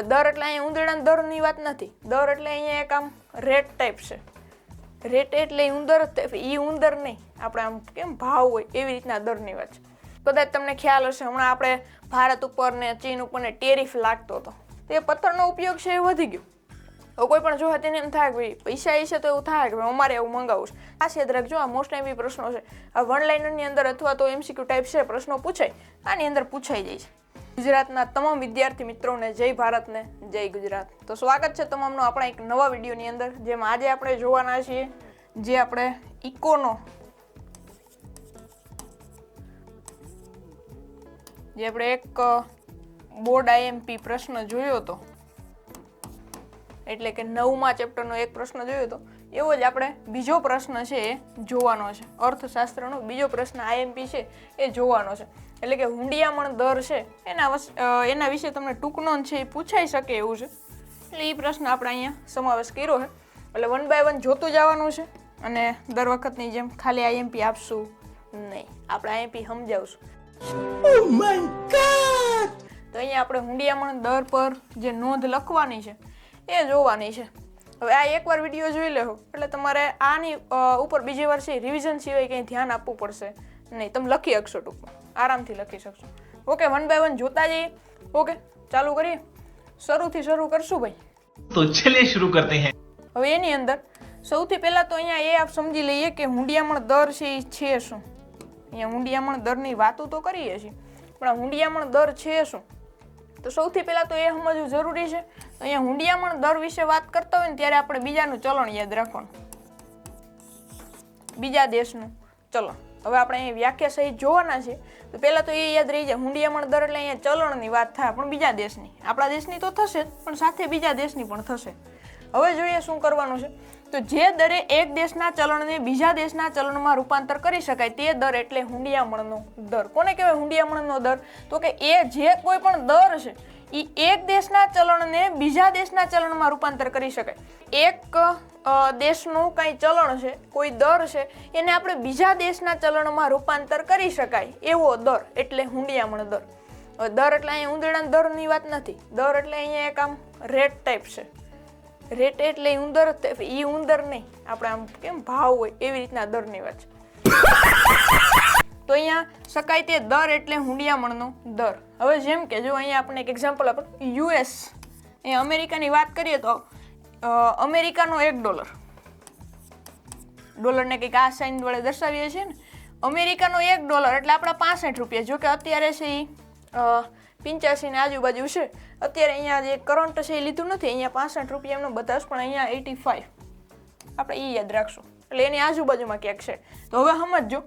દર એટલે અહીંયા ઉંદરડાના દરની વાત નથી. દર એટલે અહીંયા એક આમ રેટ ટાઈપ છે. રેટ એટલે ઉંદર એ ઉંદર નહીં. આપણે આમ કેમ ભાવ હોય એવી રીતના દરની વાત છે. કદાચ તમને ખ્યાલ હશે, હમણાં આપણે ભારત ઉપર ને ચીન ઉપર ને ટેરિફ લાગતો હતો. તે પથ્થરનો ઉપયોગ છે એ વધી ગયો. હવે કોઈ પણ જોવા તેને એમ થાય કે ભાઈ પૈસા એ છે તો એવું થાય કે અમારે એવું મંગાવવું છે. આ યાદ રાખજો, આ મોસ્ટ એવી પ્રશ્નો છે. આ વન લાઇનરની અંદર અથવા તો એમસીક્યુ ટાઈપ છે પ્રશ્નો પૂછાય. આની અંદર પૂછાઈ જાય છે. ગુજરાતના તમામ વિદ્યાર્થી મિત્રોને જય ભારતને જય ગુજરાત. તો સ્વાગત છે તમામનો આપણા એક નવા વિડીયોની અંદર, જેમાં આજે આપણે જોવાના છીએ જે આપણે ઇકોનો જે આપણે એક બોર્ડ આઈએમપી પ્રશ્ન જોયો હતો. એટલે કે નવમા ચેપ્ટરનો એક પ્રશ્ન જોયો હતો. એવો જ આપણે બીજો પ્રશ્ન છે એ જોવાનો છે. અર્થશાસ્ત્રનો બીજો પ્રશ્ન આઈએમપી છે એ જોવાનો છે. એટલે કે હુંડિયામણ દર છે એના એના વિશે તમને ટૂંકનો છે એ પૂછાઈ શકે એવું છે. એટલે એ પ્રશ્ન આપણે અહીંયા સમાવેશ કર્યો છે. એટલે વન બાય વન જોતું જવાનું છે અને દર વખતની જેમ ખાલી આઈએમપી આપશું નહીં. આપણે આઈએમપી સમજાવશું. તો અહીંયા આપણે હુંડિયામણ દર પર જે નોંધ લખવાની છે એ જોવાની છે. હવે આ એકવાર વીડિયો જોઈ લેવો એટલે તમારે આની ઉપર બીજી વાર છે રિવિઝન સિવાય કંઈ ધ્યાન આપવું પડશે નહીં. તમે લખી શકશો ટૂંકમાં. આરામથી લખી શકશો. ઓકે વન બાય વન જોતા જઈએ. ઓકે ચાલુ કરીએ. શરૂથી શરૂ કરશું ભાઈ. તો ચલે શરૂ કરતે હૈ. હવે એની અંદર સૌથી પહેલા તો અહીંયા એ આપ સમજી લઈએ કે હુંડિયામણ દર છે એ છે શું? અહીંયા હુંડિયામણ દરની વાતો તો કરીએ છીએ પણ હુંડિયામણ દર છે શું? તો સૌથી પહેલાં તો એ સમજવું જરૂરી છે. અહીંયા હુંડિયામણ દર વિશે વાત કરતા હોય ને ત્યારે આપણે બીજાનું ચલણ યાદ રાખવાનું. બીજા દેશનું ચલણ. હવે આપણે અહીં વ્યાખ્યા સહિત જોવાના છે. તો પહેલાં તો એ યાદ રહી જાય હુંડિયામણ દર એટલે અહીંયા ચલણની વાત થાય, પણ બીજા દેશની. આપણા દેશની તો થશે જ, પણ સાથે બીજા દેશની પણ થશે. હવે જોઈએ શું કરવાનું છે. તો જે દરે એક દેશના ચલણને બીજા દેશના ચલણમાં રૂપાંતર કરી શકાય, તે દર એટલે હુંડિયામણનો દર. કોને કહેવાય હુંડિયામણનો દર? તો કે એ જે કોઈ પણ દર છે એ એક દેશના ચલણને બીજા દેશના ચલણમાં રૂપાંતર કરી શકાય એક દેશનું કાંઈ ચલણ છે, કોઈ દર છે, એને આપણે બીજા દેશના ચલણમાં રૂપાંતર કરી શકાય. એવો દર, એટલે હુંડિયામણ દર. દર એટલે અહીંયા ઉંદરડાના દરની વાત નથી. દર એટલે અહીંયા એક આમ રેટ ટાઈપ છે. રેટ એટલે ઉંદર એ ઉંદર નહીં. આપણે આમ કેમ ભાવ હોય એવી રીતના દરની વાત છે. તો અહીંયા શકાય તે દર એટલે હુંડિયામણનો દર. હવે જેમ કે જો અહીંયા આપણે એક એક્ઝામ્પલ આપણે યુએસ એ અમેરિકાની વાત કરીએ તો અમેરિકાનો એક ડોલર. ડોલરને કંઈક આ સાઇન વડે દર્શાવીએ છીએ ને. અમેરિકાનો એક ડોલર એટલે આપણા પાસઠ રૂપિયા. જો કે અત્યારે છે એ પિંચ્યાસીની આજુબાજુ છે. અત્યારે અહીંયા જે કરંટ છે એ લીધું નથી. અહીંયા પાસઠ રૂપિયા એમનો બતાવશે, પણ અહીંયા એટી ફાઈવ આપણે એ યાદ રાખશું. એટલે એની આજુબાજુમાં ક્યાંક છે. તો હવે સમજો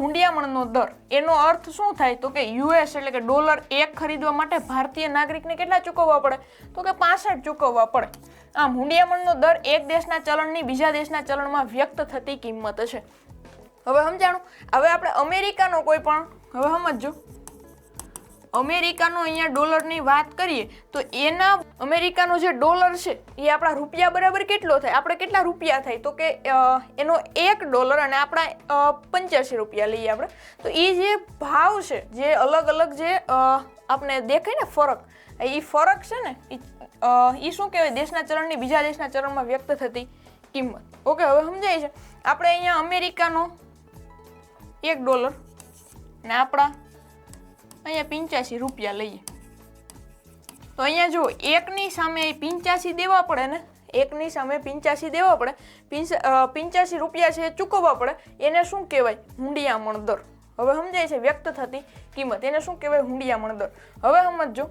હુંડિયામણનો દર, એનો અર્થ શું થાય? તો કે યુએસ એટલે કે ડોલર એક ખરીદવા માટે ભારતીય નાગરિકને કેટલા ચૂકવવા પડે? તો કે પાસઠ ચૂકવવા પડે. આમ હુંડિયામણનો દર એક દેશના ચલણની બીજા દેશના ચલણમાં વ્યક્ત થતી કિંમત છે. હવે સમજાણું? હવે આપણે અમેરિકાનો કોઈ પણ, હવે સમજો અમેરિકાનો અહીંયા ડોલરની વાત કરીએ, તો એના અમેરિકાનો જે ડોલર છે, એ આપણા રૂપિયા બરાબર કેટલો થાય? આપણે કેટલા રૂપિયા થાય? તો કે એનો એક ડોલર અને આપણા પંચ્યાસી રૂપિયા લઈએ આપણે. તો એ જે ભાવ છે, જે અલગ અલગ જે આપણે દેખાય ને ફરક, એ ફરક છે ને એ શું કહેવાય? દેશના ચરણની બીજા દેશના ચરણમાં વ્યક્ત થતી કિંમત. ઓકે, હવે સમજાય છે? આપણે અહીંયા અમેરિકાનો એક ડોલર ને આપણા અહીંયા પંચ્યાસી રૂપિયા લઈએ. તો અહીંયા જો એકની સામે પંચ્યાસી દેવા પડે ને, એકની સામે પંચ્યાસી દેવા પડે પંચ્યાસી રૂપિયા છે એ ચૂકવવા પડે, એને શું કહેવાય? હુંડિયામણ દર. હવે સમજાય છે વ્યક્ત થતી કિંમત, એને શું કહેવાય? હુંડિયામણ દર. હવે સમજો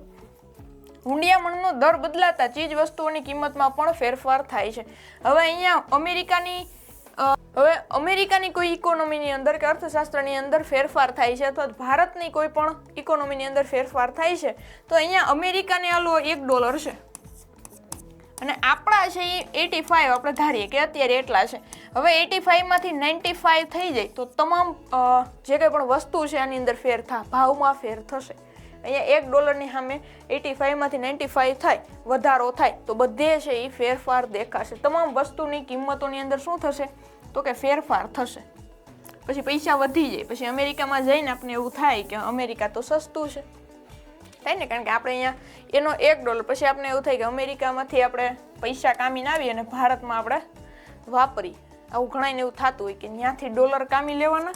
હુંડિયામણનો દર બદલાતા ચીજ વસ્તુઓની કિંમતમાં પણ ફેરફાર થાય છે. હવે અહીંયા અમેરિકાની હવે અમેરિકાની કોઈ ઇકોનોમીની અંદર કે અર્થશાસ્ત્રની અંદર ફેરફાર થાય છે અથવા ભારતની કોઈ પણ ઇકોનોમીની અંદર ફેરફાર થાય છે, તો અહીંયા અમેરિકાને આલો એક ડોલર છે. અને આપણા છે એ એટી ફાઇવ આપણે ધારીએ કે અત્યારે એટલા છે. હવે એટી ફાઇવમાંથી નાઇન્ટી ફાઇવ થઈ જાય, તો તમામ જે કંઈ પણ વસ્તુ છે આની અંદર ફેર થા, ભાવમાં ફેર થશે. અહીંયા એક ડોલરની સામે એટી ફાઇવમાંથી નાઇન્ટી ફાઇવ થાય, વધારો થાય, તો બધે છે એ ફેરફાર દેખાશે. તમામ વસ્તુની કિંમતોની અંદર શું થશે? તો કે ફેરફાર થશે. પછી પૈસા વધી જાય, પછી અમેરિકામાં જઈને આપણે એવું થાય કે અમેરિકા તો સસ્તું છે. થાય ને, કારણ કે આપણે અહીંયા એનો એક ડોલર, પછી આપણે એવું થાય કે અમેરિકામાંથી આપણે પૈસા કામીને આવીએ અને ભારતમાં આપણે વાપરી આવું ઘણાને એવું થતું હોય કે ત્યાંથી ડોલર કામી લેવાના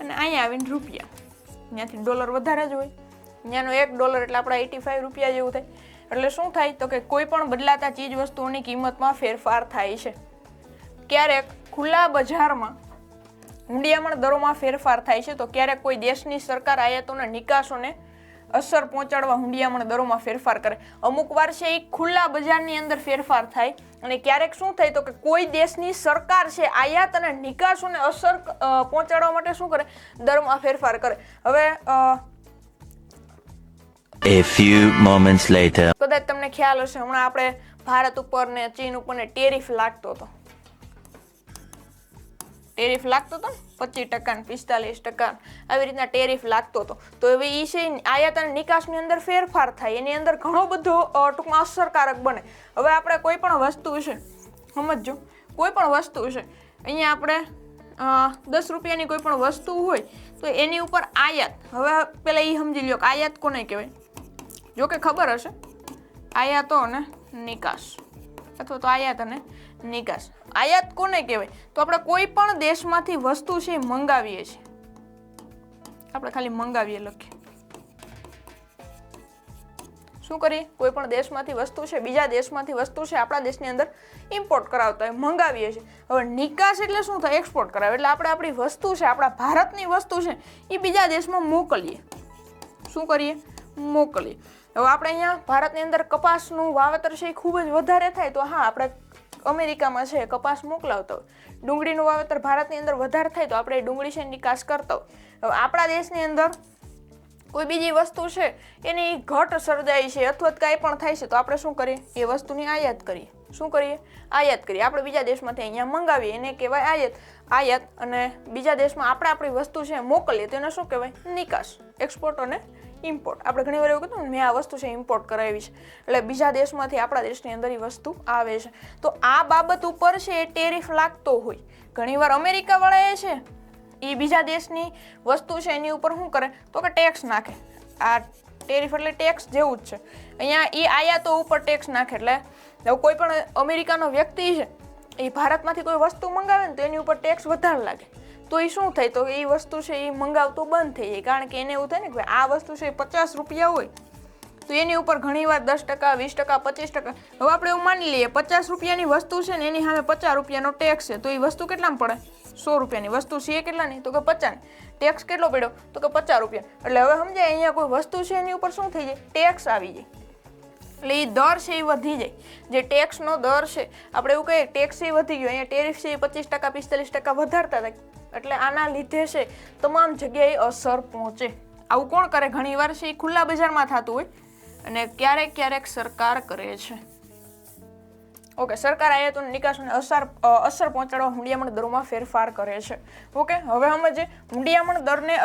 અને અહીંયા આવીને રૂપિયા. ત્યાંથી ડોલર વધારે જ હોય. ત્યાંનો એક ડોલર એટલે આપણા એટી ફાઈવ રૂપિયા જેવું થાય. એટલે શું થાય તો કે કોઈ પણ બદલાતા ચીજ વસ્તુઓની કિંમતમાં ફેરફાર થાય છે. ક્યારેક ખુલ્લા બજારમાં હુંડિયામણ દરોમાં ફેરફાર થાય છે તો ક્યારેક કોઈ દેશની સરકાર આયાતોના નિકાસોને અસર પહોંચાડવા હુંડિયામણ દરોમાં ફેરફાર કરે. અમુક વાર છે એ ખુલ્લા બજારની અંદર ફેરફાર થાય અને ક્યારેક શું થાય તો કે કોઈ દેશની સરકાર છે આયાત અને નિકાસોને અસર પહોંચાડવા માટે શું કરે? દરમાં ફેરફાર કરે. હવે A few moments later. કદાચ તમને ખ્યાલ હશે, હમણાં આપણે ભારત ઉપર ને ચીન ઉપર ને ટેરિફ લાગતો હતો. ટેરિફ લાગતો હતો પચીસ ટકા ને પિસ્તાલીસ ટકા આવી રીતના ટેરિફ લાગતો હતો. તો હવે એ છે આયાત અને નિકાસની અંદર ફેરફાર થાય. એની અંદર ઘણો બધો ટૂંકમાં અસરકારક બને. હવે આપણે કોઈ પણ વસ્તુ છે સમજજો, કોઈ પણ વસ્તુ છે અહીંયા આપણે દસ રૂપિયાની કોઈ પણ વસ્તુ હોય, તો એની ઉપર આયાત. હવે પેલા એ સમજી લ્યો કે આયાત કોને કહેવાય? જો કે ખબર હશે. આયાતો અને નિકાસ. અથવા તો આયાત અને નિકાસ. આયાત કોને કહેવાય? તો આપણે કોઈ પણ દેશમાંથી વસ્તુ છે મંગાવીએ છીએ. આપણે ખાલી મંગાવીએ લખીએ. શું કરીએ? કોઈ પણ દેશમાંથી વસ્તુ છે, બીજા દેશમાંથી વસ્તુ છે, આપણા દેશની અંદર ઇમ્પોર્ટ કરાવતા હોય, મંગાવીએ છીએ. હવે નિકાસ એટલે શું થાય? એક્સપોર્ટ કરાવે. એટલે આપણે આપણી વસ્તુ છે, આપણા ભારતની વસ્તુ છે, એ બીજા દેશમાં મોકલીએ. શું કરીએ? મોકલીએ. હવે આપણે અહીંયા ભારતની અંદર કપાસનું વાવેતર છે એ ખૂબ જ વધારે થાય તો હા, આપણે અમેરિકામાં છે કપાસ મોકલાવતો. ડુંગળીનું વાવેતર ભારતની અંદર વધારે થાય તો આપણે ડુંગળી છે નિકાસ કરતો. હવે આપણા દેશની અંદર કોઈ બીજી વસ્તુ છે, એની ઘટ સર્જાય છે અથવા કાંઈ પણ થાય છે તો આપણે શું કરીએ? એ વસ્તુની આયાત કરીએ. શું કરીએ? આયાત કરીએ. આપણે બીજા દેશમાંથી અહીંયા મંગાવીએ, એને કહેવાય આયાત. આયાત અને બીજા દેશમાં આપણે આપણી વસ્તુ છે મોકલીએ તો એને શું કહેવાય? નિકાસ. એક્સપોર્ટ અને ઇમ્પોર્ટ આપણે ઘણી વાર એવું કીધું ને, મેં આ વસ્તુ છે ઇમ્પોર્ટ કરાવી છે. એટલે બીજા દેશમાંથી આપણા દેશની અંદર એ વસ્તુ આવે છે. તો આ બાબત ઉપર છે એ ટેરિફ લાગતો હોય. ઘણીવાર અમેરિકાવાળા એ છે એ બીજા દેશની વસ્તુ છે એની ઉપર શું કરે? તો કે ટેક્સ નાખે. આ ટેરિફ એટલે ટેક્સ જેવું જ છે. અહીંયા એ આયાતો ઉપર ટેક્સ નાખે. એટલે કોઈ પણ અમેરિકાનો વ્યક્તિ છે એ ભારતમાંથી કોઈ વસ્તુ મંગાવે ને તો એની ઉપર ટેક્સ વધારે લાગે. તો એ શું થાય? તો એ વસ્તુ છે એ મંગાવતો બંધ થઈ જાય. કારણ કે એને એવું થાય ને કે આ વસ્તુ છે એ પચાસ રૂપિયા હોય. તો એની ઉપર ઘણીવાર દસ ટકા, વીસ ટકા, પચીસ ટકા. હવે આપણે એવું માની લઈએ, પચાસ રૂપિયાની વસ્તુ છે ને એની સામે પચાસ રૂપિયાનો ટેક્સ છે. તો એ વસ્તુ કેટલામાં પડે? સો રૂપિયાની. વસ્તુ છે એ કેટલાની? તો કે પચાસ. ટેક્સ કેટલો પડ્યો? તો કે પચાસ રૂપિયા. એટલે હવે સમજાય, અહીંયા કોઈ વસ્તુ છે એની ઉપર શું થઈ જાય? ટેક્સ આવી જાય. એટલે એ દર છે એ વધી જાય. જે ટેક્સનો દર છે, આપણે એવું કહીએ ટેક્સ એ વધી ગયો. અહીંયા ટેરિફ છે એ પચીસ ટકા, પિસ્તાલીસ ટકા વધારતા હતા. એટલે આના લીધે છે તમામ જગ્યાએ અસર પહોંચે. આવું કોણ કરે? ઘણી વાર છે એ ખુલ્લા બજારમાં થતું હોય અને ક્યારેક ક્યારેક સરકાર કરે છે. ઓકે, સરકાર આયાતોની નિકાસને અસર અસર પહોંચાડવા હુંડિયામણ દરોમાં ફેરફાર કરે છે. ઓકે, હવે સમજે હુંડિયામણ દરને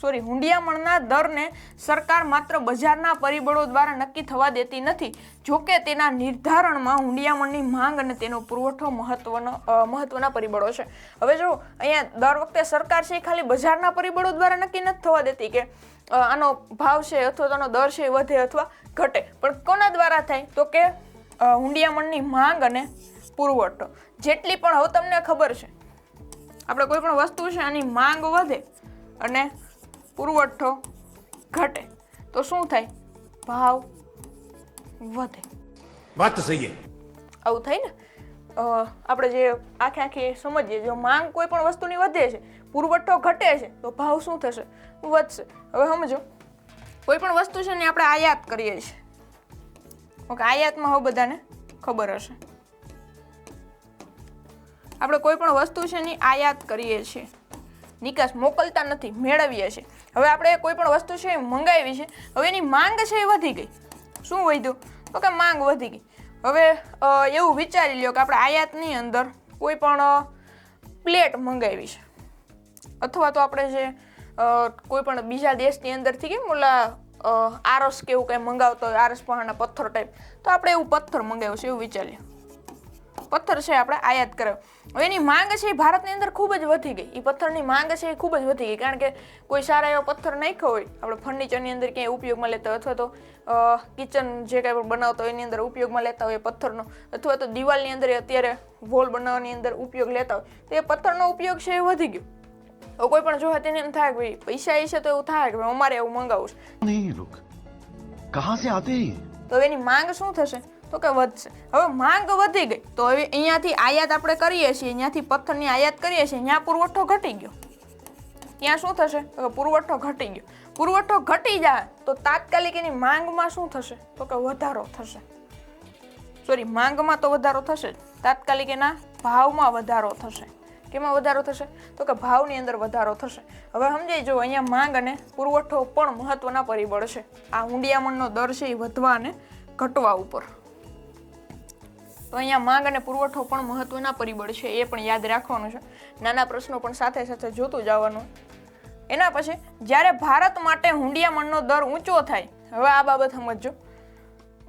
સોરી, હુંડિયામણના દરને સરકાર માત્ર બજારના પરિબળો દ્વારા નક્કી થવા દેતી નથી, જોકે તેના નિર્ધારણમાં હુંડિયામણની માંગ અને તેનો પુરવઠો મહત્વનો મહત્વના પરિબળો છે. હવે જો અહીંયા દર વખતે સરકાર છે એ ખાલી બજારના પરિબળો દ્વારા નક્કી નથી થવા દેતી કે આનો ભાવ છે અથવા તો આનો દર છે એ વધે અથવા ઘટે. પણ કોના દ્વારા થાય? તો કે હુંડિયામણની માંગ અને પુરવઠો. જેટલી પણ હવે તમને ખબર છે, આપણે કોઈ પણ વસ્તુ છે આની માંગ વધે અને પુરવઠો ઘટે તો શું થાય? ભાવ વધે. વાત તો સહી આવું થાય ને? આપણે જે આખે આખી સમજીએ જો માંગ કોઈ પણ વસ્તુની વધે છે પુરવઠો ઘટે છે તો ભાવ શું થશે? વધશે. હવે સમજો કોઈ પણ વસ્તુ છે ને આપણે આયાત કરીએ છીએ. ઓકે આયાતમાં હવે બધાને ખબર હશે. આપણે કોઈ પણ વસ્તુ છે ને આયાત કરીએ છીએ. નિકાસ મોકલતા નથી મેળવીએ છીએ. હવે આપણે કોઈ પણ વસ્તુ છે એ મંગાવી છે, હવે એની માંગ છે એ વધી ગઈ. શું વધ્યું? તો કે માંગ વધી ગઈ. હવે એવું વિચારી લ્યો કે આપણે આયાતની અંદર કોઈ પણ પ્લેટ મંગાવી છે. અથવા તો આપણે જે કોઈ પણ બીજા દેશની અંદરથી કેમ ઓલા આરસ કે એવું કંઈ મંગાવતો હોય, આરસ પહાડના પથ્થર ટાઈપ તો આપણે એવું પથ્થર મંગાવ્યું છે એવું વિચારીએ પથ્થર છે આપણે આયાત કરાવ્યો. એની માંગ છે એ ભારતની અંદર ખૂબ જ વધી ગઈ. એ પથ્થરની માંગ છે એ ખૂબ જ વધી ગઈ. કારણ કે કોઈ સારા એવો પથ્થર નાખ્યો હોય આપણે ફર્નિચરની અંદર ક્યાંય ઉપયોગમાં લેતા અથવા તો કિચન જે કાંઈ પણ બનાવતો હોય એની અંદર ઉપયોગમાં લેતા હોય પથ્થરનો અથવા તો દિવાલની અંદર અત્યારે વોલ બનાવવાની અંદર ઉપયોગ લેતા હોય તો એ પથ્થરનો ઉપયોગ છે એ વધી ગયો. હવે કોઈ પણ જોવા તેને એમ થાય કે પૈસા એ છે તો એવું થાય કે અમારે એવું મંગાવું છે. તો એની માંગ શું થશે? તો કે વધશે હવે માંગ વધી ગઈ. તો હવે અહીંયાથી આયાત આપણે કરીએ છીએ. અહીંયાથી પથ્થરની આયાત કરીએ છીએ. ત્યાં પુરવઠો ઘટી ગયો. ત્યાં શું થશે? તો કે પુરવઠો ઘટી ગયો. પુરવઠો ઘટી જાય તો તાત્કાલિક એની માંગમાં શું થશે? તો કે વધારો થશે. સોરી માંગમાં તો વધારો થશે જ. તાત્કાલિક એના ભાવમાં વધારો થશે. કેમાં વધારો થશે? તો કે ભાવની અંદર વધારો થશે. હવે સમજાઈ જો અહીંયા માંગ અને પુરવઠો પણ મહત્વના પરિબળ છે. આ હુંડિયામણનો દર છે એ વધવા અને ઘટવા ઉપર. તો અહીંયા માંગ અને પુરવઠો પણ મહત્વના પરિબળ છે, એ પણ યાદ રાખવાનું છે. નાના પ્રશ્નો પણ સાથે સાથે જોતું જવાનું. એના પછી, જ્યારે ભારત માટે હુંડિયામણનો દર ઊંચો થાય, હવે આ બાબત સમજજો.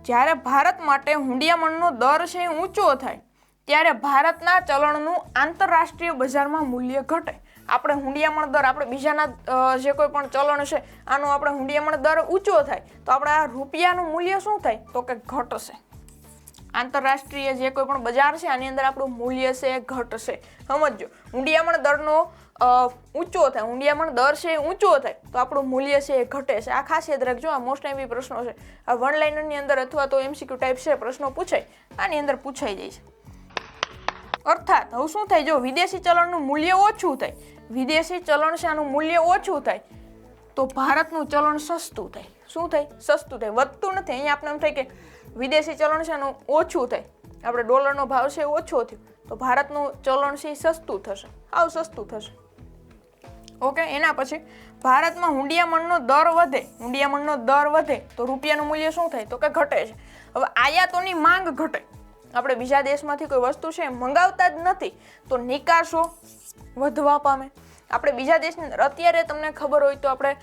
જ્યારે ભારત માટે હુંડિયામણનો દર છે ઊંચો થાય, ત્યારે ભારતના ચલણનું આંતરરાષ્ટ્રીય બજારમાં મૂલ્ય ઘટે. આપણે હુંડિયામણ દર, આપણે બીજાના જે કોઈ પણ ચલણ છે, આનો આપણે હુંડિયામણ દર ઊંચો થાય. તો આપણા રૂપિયાનું મૂલ્ય શું થાય? તો કે ઘટશે. આંતરરાષ્ટ્રીય જે કોઈ પણ બજાર છે, આની અંદર આપણું મૂલ્ય છે ઘટશે સમજો ઊંડિયામણ દરનો ઊંચો થાય. ઊંડિયામણ દર છે ઊંચો થાય. તો આપણું મૂલ્ય છે એ ઘટે છે. આ ખાસ યાદ રાખજો. આ મોસ્ટ એવી પ્રશ્નો છે. આ વન લાઇનરની અંદર અથવા તો એમસીક્યુ ટાઈપ છે, પ્રશ્નો પૂછાય. આની અંદર પૂછાઈ જાય છે. અર્થાત, હવે શું થાય? જો વિદેશી ચલણનું મૂલ્ય ઓછું થાય, વિદેશી ચલણ છે આનું મૂલ્ય ઓછું થાય, તો ભારતનું ચલણ સસ્તું થાય. શું થાય? સસ્તું થાય. વધતું નથી. અહીંયા આપણે એમ થાય કે વિદેશી ચલણ છે એનું ઓછું થાય. આપણે ડોલરનો ભાવ છે ઓછો થયો. તો ભારતનું ચલણ છે એ સસ્તું થશે. આવ સસ્તું થશે. ઓકે, એના પછી ભારતમાં હુંડિયામણનો દર વધે. હુંડિયામણનો દર વધે. તો રૂપિયાનું મૂલ્ય શું થાય? તો કે ઘટે છે. હવે આયાતોની માંગ ઘટે. આપણે બીજા દેશમાંથી કોઈ વસ્તુ છે મંગાવતા જ નથી, તો નિકાસો વધવા પામે. આપણે બીજા દેશની અત્યારે તમને ખબર હોય તો આપણે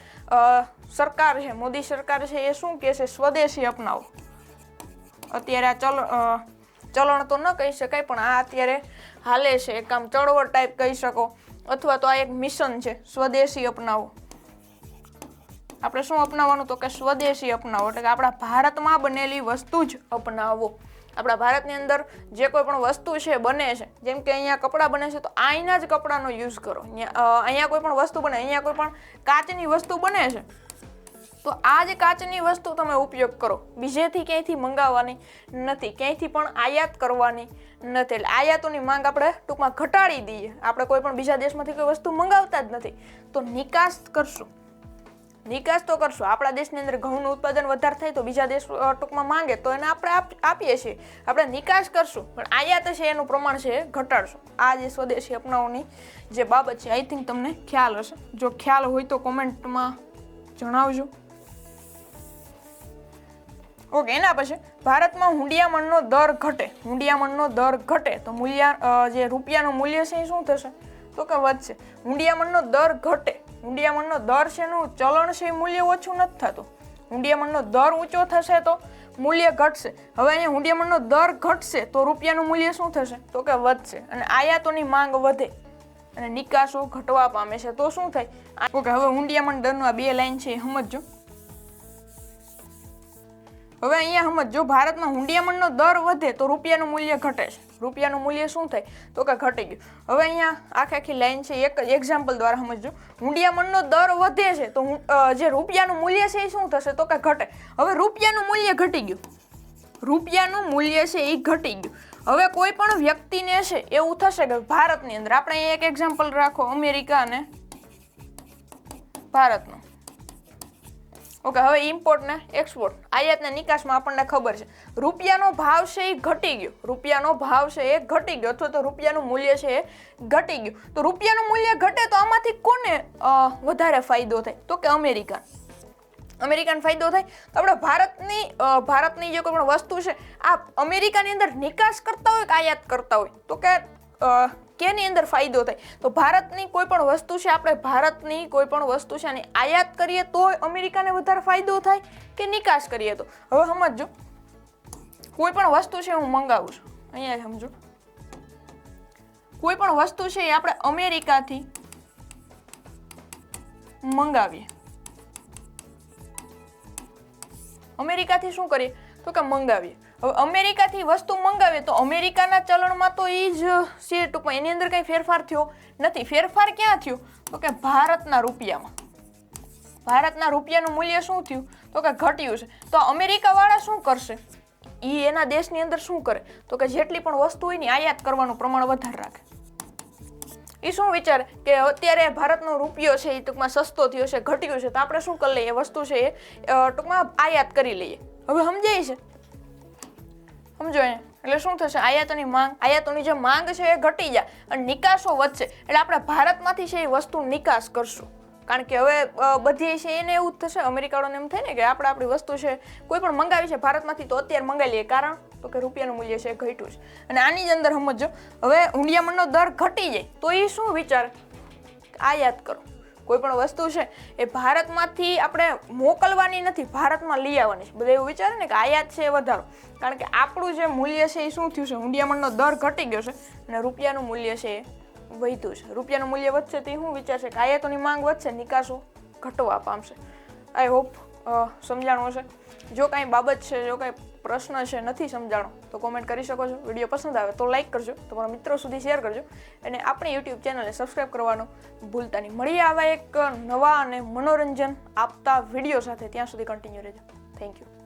સરકાર છે, મોદી સરકાર છે એ શું કહે છે? સ્વદેશી અપનાવો. અત્યારે આ ચલ ચલણ તો ન કહી શકાય, પણ આ અત્યારે હાલે છે. એક આમ ચળવળ ટાઈપ કહી શકો. અથવા તો આ એક મિશન છે, સ્વદેશી અપનાવો. આપણે શું અપનાવવાનું? તો કે સ્વદેશી અપનાવો. એટલે કે આપણા ભારતમાં બનેલી વસ્તુ જ અપનાવો. આપણા ભારતની અંદર જે કોઈ પણ વસ્તુ છે, બને છે. જેમ કે અહીંયા કપડાં બને છે, તો અહીંના જ કપડાનો યુઝ કરો. અહીંયા કોઈ પણ વસ્તુ બને, અહીંયા કોઈ પણ કાચની વસ્તુ બને છે. તો આ જ કાચની વસ્તુ તમે ઉપયોગ કરો. બીજેથી ક્યાંયથી મંગાવવાની નથી, ક્યાંયથી પણ આયાત કરવાની નથી. એટલે આયાતોની માંગ આપણે ટૂંકમાં ઘટાડી દઈએ. આપણે કોઈ પણ બીજા દેશમાંથી કોઈ વસ્તુ મંગાવતા જ નથી. તો નિકાસ કરશું. નિકાસ તો કરશું. આપણા દેશની અંદર ઘઉંનું ઉત્પાદન વધારે થાય તો બીજા દેશ ટૂંકમાં માંગે તો એને આપણે આપીએ છીએ. આપણે નિકાસ કરશું. પણ આયાત છે એનું પ્રમાણ છે ઘટાડશું. આ જે સ્વદેશી અપનાવવાની જે બાબત છે આઈ થિંક તમને ખ્યાલ હશે. જો ખ્યાલ હોય તો કોમેન્ટમાં જણાવજો. ઓકે, એના પછી ભારતમાં હુંડિયામણનો દર ઘટે. હુંડિયામણનો દર ઘટે. તો મૂલ્ય જે રૂપિયાનું મૂલ્ય છે એ શું થશે? તો કે વધશે. હુંડિયામણનો દર ઘટે. હુંડિયામણનો દર છે એનું ચલણ છે એ મૂલ્ય ઓછું નથી થતું. હુંડિયામણનો દર ઊંચો થશે તો મૂલ્ય ઘટશે. હવે અહીંયા હુંડિયામણનો દર ઘટશે તો રૂપિયાનું મૂલ્ય શું થશે? તો કે વધશે. અને આયાતોની માંગ વધે. અને નિકાસો ઘટવા પામે છે તો શું થાય? ઓકે, હવે હુંડિયામણ દરનું આ બે લાઈન છે એ સમજજો. હવે અહીંયા સમજો ભારતમાં હુંડિયામણનો દર વધે તો રૂપિયાનું મૂલ્ય ઘટે છે. રૂપિયાનું મૂલ્ય શું થાય? તો કે ઘટી ગયું. હવે અહીંયા આખી આખી લાઈન છે, એક એક્ઝામ્પલ દ્વારા સમજો હુંડિયામણનો દર વધે છે, તો જે રૂપિયાનું મૂલ્ય છે એ શું થશે? તો કે ઘટે. હવે રૂપિયાનું મૂલ્ય ઘટી ગયું. રૂપિયાનું મૂલ્ય છે એ ઘટી ગયું. હવે કોઈ પણ વ્યક્તિને છે, એવું થશે કે ભારતની અંદર. આપણે એક એક્ઝામ્પલ રાખો અમેરિકા અને ભારતનો. ઓકે, હવે ઇમ્પોર્ટ ને એક્સપોર્ટ આયાત ને નિકાસમાં આપણને ખબર છે. રૂપિયાનો ભાવ છે એ ઘટી ગયો. રૂપિયાનો ભાવ છે એ ઘટી ગયો. અથવા તો રૂપિયાનું મૂલ્ય છે એ ઘટી ગયું. તો રૂપિયાનું મૂલ્ય ઘટે તો આમાંથી કોને વધારે ફાયદો થાય? તો કે અમેરિકા અમેરિકાને ફાયદો થાય? તો આપણે ભારતની ભારતની જે કોઈ પણ વસ્તુ છે, આ અમેરિકાની અંદર નિકાસ કરતા હોય કે આયાત કરતા હોય? તો કે કેની અંદર ફાયદો થાય? તો ભારતની કોઈ પણ વસ્તુ છે, આપણે ભારતની કોઈ પણ વસ્તુ છે, આની આયાત કરીએ તો અમેરિકાને વધારે ફાયદો થાય કે નિકાસ કરીએ તો? હવે સમજો કોઈ પણ વસ્તુ છે, હું મંગાવું છું. અહીંયા સમજો. કોઈ પણ વસ્તુ છે, એ આપણે અમેરિકાથી મંગાવીએ. અમેરિકાથી શું કરીએ? તો કે મંગાવીએ. હવે અમેરિકાથી વસ્તુ મંગાવીએ તો અમેરિકાના ચલણમાં તો એ જ છે ટૂંકમાં. એની અંદર કંઈ ફેરફાર થયો નથી. ફેરફાર ક્યાં થયો? તો કે ભારતના રૂપિયામાં. ભારતના રૂપિયાનું મૂલ્ય શું થયું? તો કે ઘટ્યું છે. તો અમેરિકાવાળા શું કરશે? એ એના દેશની અંદર શું કરે? તો કે જેટલી પણ વસ્તુ હોય ને આયાત કરવાનું પ્રમાણ વધારે રાખે. એ શું વિચારે? કે અત્યારે ભારતનો રૂપિયો છે એ ટૂંકમાં સસ્તો થયો છે, ઘટ્યો છે. તો આપણે શું કરી લઈએ? વસ્તુ છે એ ટૂંકમાં આયાત કરી લઈએ. હવે સમજાય છે? સમજો ને એટલે શું થશે? આયાતોની માંગ આયાતોની જે માંગ છે એ ઘટી જાય અને નિકાસો વધશે. એટલે આપણે ભારતમાંથી છે એ વસ્તુ નિકાસ કરશું. કારણ કે હવે બધી છે એને એવું જ થશે. અમેરિકાળોને એમ થાય ને કે આપણે આપણી વસ્તુ છે કોઈ પણ મંગાવી છે ભારતમાંથી તો અત્યારે મંગાવી લઈએ. કારણ તો કે રૂપિયાનું મૂલ્ય છે ઘટ્યું છે. અને આની જ અંદર સમજો હવે હુંડિયામણનો દર ઘટી જાય. તો એ શું વિચારે? આયાત કરો. કોઈ પણ વસ્તુ છે એ ભારતમાંથી આપણે મોકલવાની નથી, ભારતમાં લઈ આવવાની છે. બધા એવું વિચારે ને કે આયાત છે એ વધારો. કારણ કે આપણું જે મૂલ્ય છે એ શું થયું છે? હુંડિયામણનો દર ઘટી ગયો છે અને રૂપિયાનું મૂલ્ય છે એ વધ્યું છે. રૂપિયાનું મૂલ્ય વધશે તે શું વિચારશે? કે આયાતોની માંગ વધશે, નિકાસો ઘટવા પામશે. આઈ હોપ સમજાણું હશે. જો કાંઈ બાબત છે, જો કાંઈ પ્રશ્ન છે, નથી સમજાણો, તો કોમેન્ટ કરી શકો છો. વીડિયો પસંદ આવે તો લાઈક કરજો. તમારા મિત્રો સુધી શેર કરજો. અને આપણી યુટ્યુબ ચેનલને સબસ્ક્રાઈબ કરવાનું ભૂલતા નહીં. મળીએ આવા એક નવા અને મનોરંજન આપતા વીડિયો સાથે. ત્યાં સુધી કન્ટિન્યુ રહેજો. Thank you